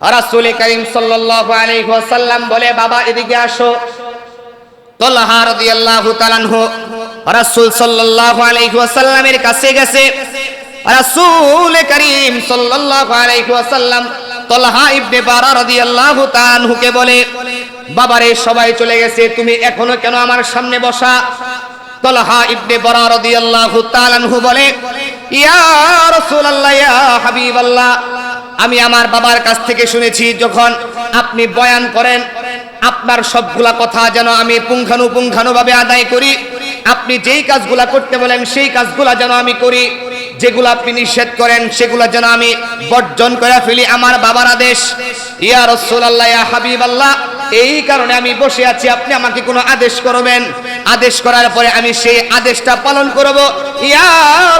রাসূল করিম সাল্লাল্লাহু আলাইহি ওয়াসাল্লাম বলে, বাবা, এদিকে আসো। তলহা রাদিয়াল্লাহু তাআলা আনহু রাসূল সাল্লাল্লাহু আলাইহি ওয়াসাল্লামের কাছে গেছে। রাসূল করিম সাল্লাল্লাহু আলাইহি ওয়াসাল্লাম তলহা ইবনে বারা রাদিয়াল্লাহু তাআলা আনহুকে বলে, বাবারে, সবাই চলে গেছে, তুমি এখনও কেন আমার সামনে বসা? তলহা ইবনে বারা রাদিয়াল্লাহু তাআলা আনহু বলে, ইয়া রাসূলুল্লাহ, ইয়া হাবিবাল্লাহ আমি আমার বাবার কাছ থেকে শুনেছি, যখন আপনি বয়ান করেন, আপনার সবগুলা কথা যেন আমি পুঙ্খানুপুঙ্খানু ভাবে আদায় করি। আপনি যেই কাজগুলা করতে বলেন, সেই কাজগুলা যেন আমি করি। যেগুলো আপনি নিষেধ করেন, সেগুলো যেন আমি বর্জন করে ফেলি। আমার বাবার আদেশ, ইয়া রাসূলুল্লাহ, ইয়া হাবিবাল্লাহ, এই কারণে আমি বসে আছি, আপনি আমাকে কোনো আদেশ করবেন। আদেশ করার পরে আমি সেই আদেশটা পালন করব। ইয়া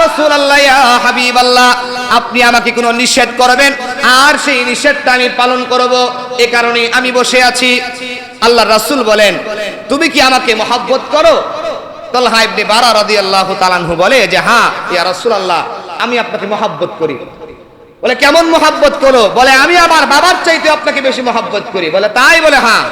রাসূলুল্লাহ, ইয়া হাবিবাল্লাহ, আপনি আমাকে কোনো নিষেধ করবেন আর সেই নিষেধটা আমি পালন করব, এ কারণে আমি বসে আছি। আল্লাহ রাসুল বলেন, তুমি কি আমাকে মহাব্বত করো? তল্লাহ ইবনে বারা রাদিয়াল্লাহু তাআলাহু বলে যে হ্যাঁ ইয়া রাসূলুল্লাহ, আমি আপনাকে মহাব্বত করি। বলে, কেমন মহাব্বত করো? বলে, আমি আমার বাবার চাইতে আপনাকে বেশি মহাব্বত করি। বলে, তাই? বলে হ্যাঁ।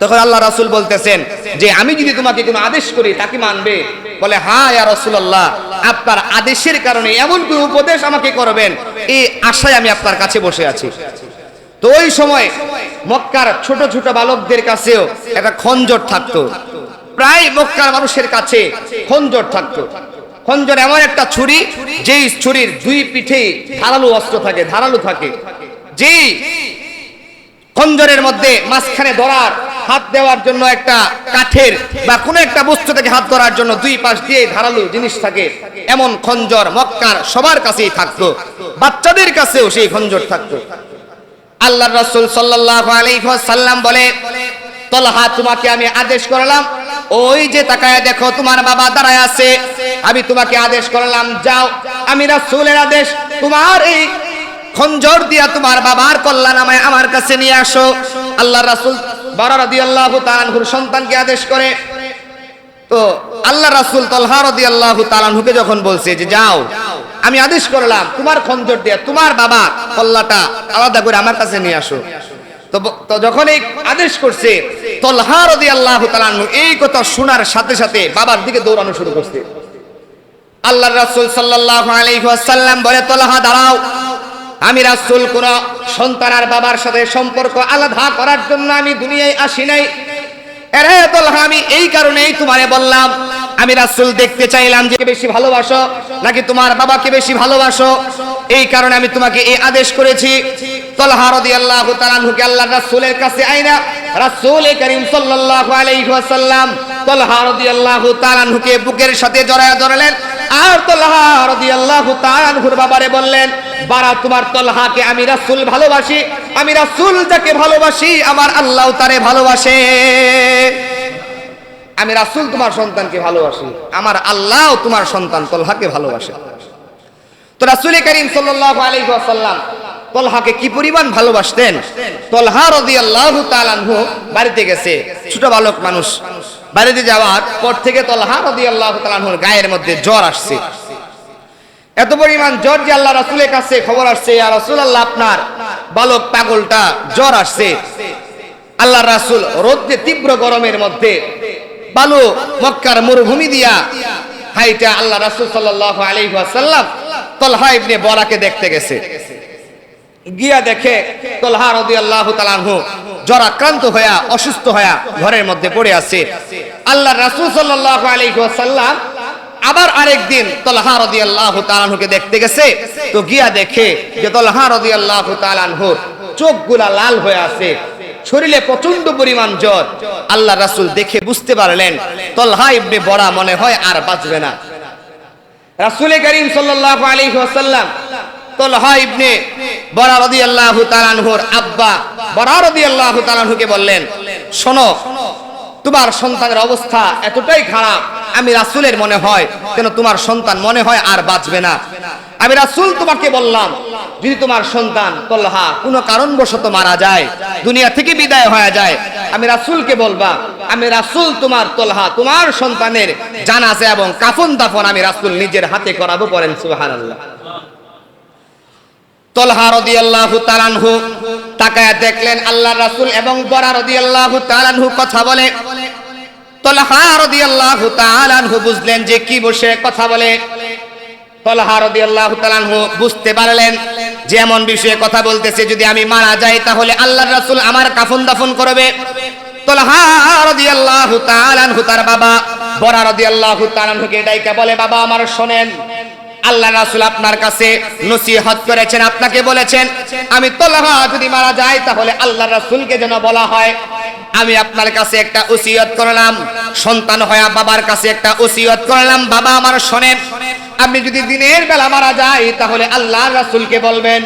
তখন আল্লাহ রাসূল বলতেছেন যে আমি যদি তোমাকে কোনো আদেশ করি তা কি মানবে। বলে হ্যাঁ ইয়া রাসূলুল্লাহ, আপনার আদেশের কারণে এমন কোন উপদেশ আমাকে করবেন। এই আশায় আমি আপনার কাছে বসে আছি। তো ওই সময় মক্কার ছোট ছোট বালকদের কাছেও একটা খঞ্জর থাকতো। প্রায় মক্কার মানুষের কাছে খঞ্জর থাকতো। খঞ্জর এমন একটা ছুরি, যেই ছুরির দুই পিঠে ধারালো অস্ত্র থাকে, ধারালো থাকে। যেই খঞ্জরের মধ্যে মাঝখানে ধরার হাত দেওয়ার জন্য একটা কাঠের বা কোনো একটা বস্তু থেকে হাত ধরার জন্য দুই পাশ দিয়ে ধারালো জিনিস থাকে। এমন খঞ্জর মক্কার সবার কাছেই থাকতো। বাচ্চাদের কাছেও সেই খঞ্জর থাকতো। আল্লাহ রাসূল সাল্লাল্লাহু আলাইহি ওয়াসাল্লাম বলে, তলহা, তোমাকে আমি আদেশ করলাম, ওই যে তাকায় দেখো তোমার বাবা দাঁড়ায় আছে। আমি তোমাকে আদেশ করলাম, যাও। আমি রাসূলের আদেশ, তোমার এই খঞ্জর দিয়া তোমার বাবার কল্যাণ আমায় আমার কাছে নিয়ে আসো, আল্লাহ রাসুল বারা রাদিয়াল্লাহু তাআলা আনহুর সন্তানকে আদেশ করে। তো আল্লাহ রাসূল তলহা রাদিয়াল্লাহু তাআলা আনহুকে যখন বলছে যে, যাও, আমি আদেশ করলাম তোমার খঞ্জর দিয়া তোমার বাবা কল্লাটা আলাদা করে আমার কাছে নিয়ে আসো। তো যখন এই আদেশ করছে, তলহা রাদিয়াল্লাহু তাআলা আনহু এই কথা শোনার সাথে সাথে বাবার দিকে দৌড়ানো শুরু করছে। আল্লাহ রাসুল সাল্লাল্লাহু আলাইহি বলে, তলহা, দাঁড়াও। আমি রাসূল কোন সন্তান আর বাবার সাথে সম্পর্ক আলাদা করার জন্য আমি দুনিয়ায় আসি নাই। আমি এই কারণেই তোমারে বললাম, আমি রাসূল দেখতে চাইলাম যে বেশি ভালোবাসো নাকি তোমার বাবাকে বেশি ভালোবাসো। এই কারণে আমি তোমাকে এই আদেশ করেছি। তলহা রাদিয়াল্লাহু তাআলা আনহুকে আল্লাহ রাসূলের কাছে আইনা, রাসূল করিম তলহা রাদিয়াল্লাহু তাআলা আনহুকে বুকের সাথে জড়ায় ধরলেন। আর তলহা বাবারে বললেন, বারা, তোমার তলহাকে আমি ভালোবাসি। আমি যাকে ভালোবাসি, আমার আল্লাহ তারে ভালোবাসে। আমি তোমার সন্তানকে ভালোবাসি, আমার আল্লাহ তোমার সন্তান তলহাকে ভালোবাসে। তো করিম তলহাকে কি পরিমাণ ভালোবাসতেন? তলহা আনহু বাড়িতে গেছে, ছোট বালক মানুষ। বাড়িতে যাওয়ার পর থেকে তলহা রাদিয়াল্লাহু তাআলা আনহুর গায়ের মধ্যে জ্বর আসছে। এত পরিমাণ জ্বর যে আল্লাহ রাসূলের কাছে খবর আসছে আর রাসূলুল্লাহ, আপনার বালক পাগলটা জ্বর আসছে। আল্লাহ রাসূল রোদ্রে তীব্র গরমের মধ্যে বালু মক্কার মরুভূমি দিয়া হাইটা আল্লাহ রাসূল সাল্লাল্লাহু আলাইহি ওয়াসাল্লাম তলহা ইবনে বরাকে দেখতে গেছে। গিয়া দেখে তলহা রাদিয়াল্লাহু তাআলা আনহু জ্বর আক্রান্ত হইয়া, অসুস্থ হইয়া ঘরের মধ্যে পড়ে আছে। আল্লাহ রাসুল সাল্লাল্লাহু আলাইহি ওয়াসাল্লাম আবার আরেকদিন তলহা রদি আল্লাহ আনহুকে দেখতে গেছে। তো গিয়া দেখে যে তলহা রাদিয়াল্লাহু তাআলা আনহুর চোখগুলা লাল হয়ে আছে, শরীরে প্রচণ্ড পরিমাণ জ্বর। আল্লাহ রাসূল দেখে বুঝতে পারলেন, তলহা ইবনে বড়া মনে হয় আর বাঁচবে না। রাসূল করিম সাল্লাল্লাহু আলাইহি ওয়াসাল্লাম তলহা ইবনে বরা রাদিয়াল্লাহু তাআলা আনহুর আব্বা বরা রাদিয়াল্লাহু তাআলা আনহুকে বললেন, শোনো তোমার সন্তানের অবস্থা এতটাই খারাপ, আমি রাসূলের মনে হয়, কেন তোমার সন্তান মনে হয় আর বাঁচবে না। আমি রাসূল তোমাকে বললাম, যদি তোমার সন্তান তলহা কোনো কারণবশত মারা যায়, দুনিয়া থেকে বিদায় হয়ে যায়, আমি রাসূলকে বলবা, আমি রাসূল তোমার তলহা, তোমার সন্তানের জানাজা এবং কাফন দাফন আমি রাসুল নিজের হাতে করাবো বলেন সুবহানাল্লাহ। তলহা রাদিয়াল্লাহু তাআলাহু তাকায়া দেখলেন আল্লাহ রাসুল এবং বরা রাদিয়াল্লাহু তাআলাহু কথা বলে। তলহা রাদিয়াল্লাহু তাআলাহু বুঝলেন যে কি বসে কথা বলে। তলহা রাদিয়াল্লাহু তাআলাহু বুঝতে পারলেন যে এমন বিষয়ে কথা বলতেছে, যদি আমি মারা যাই তাহলে আল্লাহর রাসূল আমার কাফন দাফন করবে। তলহা রাদিয়াল্লাহু তাআলাহু তার বাবা বরা রাদিয়াল্লাহু তাআলাহুকে ডাইকা বলে, বাবা আমার শোনেন। আল্লাহ রাসুল আপনার কাছে নসিহত করেছেন, আপনাকে বলেছেন, আমি তোলাহা যদি মারা যায় তাহলে আল্লাহ রাসুলকে যেন বলা হয়। আমি আপনার কাছে একটা ওসিয়ত করলাম, সন্তান হয়া বাবার কাছে একটা ওসিয়ত করলাম, বাবা আমার শোনেন, আপনি যদি দিনের বেলা মারা যায় তাহলে আল্লাহ রাসুলকে বলবেন।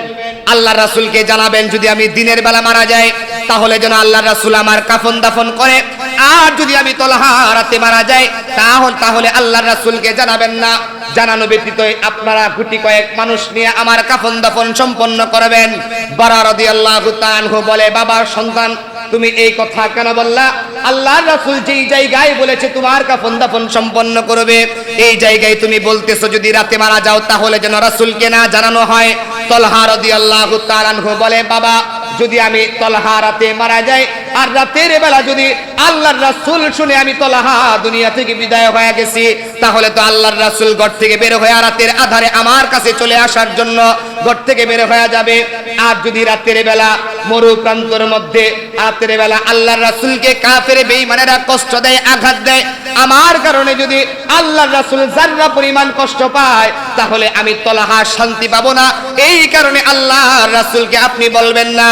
আল্লাহ রাসুলকে জানাবেন, যদি আমি দিনের বেলা মারা যাই, তাহলে যেন আল্লাহ রাসুল আমার কাফন দাফন করে। আর যদি আমি তলহা রাতে মারা যাই, তাহলে তাহলে আল্লাহ রাসুলকে জানাবেন না। জানানো ব্যতীত আপনারা গুটি কয়েক মানুষ নিয়ে আমার কাফন দাফন সম্পন্ন করবেন। বারা রাদিয়াল্লাহু তাআলা বলে বাবার সন্তান, তুমি এই কথা কেন বললা? আল্লাহ রাসুল যেই জায়গায় বলেছে তোমার কাফন দাফন সম্পন্ন করবে। এই জায়গায় তুমি বলতেছো, যদি রাতে মারা যাও, তাহলে যেন রাসূলকে না জানানো হয়। তলহা রাদিয়াল্লাহু তাআলা বলে বাবা যদি আমি তলহা রাতে মারা যাই আর রাতের বেলা যদি আল্লাহর রাসূল শুনে আমি তলহা দুনিয়া থেকে বিদায় হয়ে গেছি, তাহলে তো আল্লাহর রাসূল ঘর থেকে বের হয়ে রাতের আধারে আমার কাছে চলে আসার জন্য ঘর থেকে বের হয়ে যাবে। আর যদি রাতের বেলা মরু প্রান্তর মধ্যে রাতের বেলা আল্লাহর রাসূলকে কাফের বেঈমানেরা কষ্ট দেয়, আঘাত দেয়, আমার কারণে যদি আল্লাহর রাসূল যাররা পরিমাণ কষ্ট পায়, তাহলে আমি তলহা শান্তি পাবো না। এই কারণে আল্লাহর রাসূলকে আপনি বলবেন না।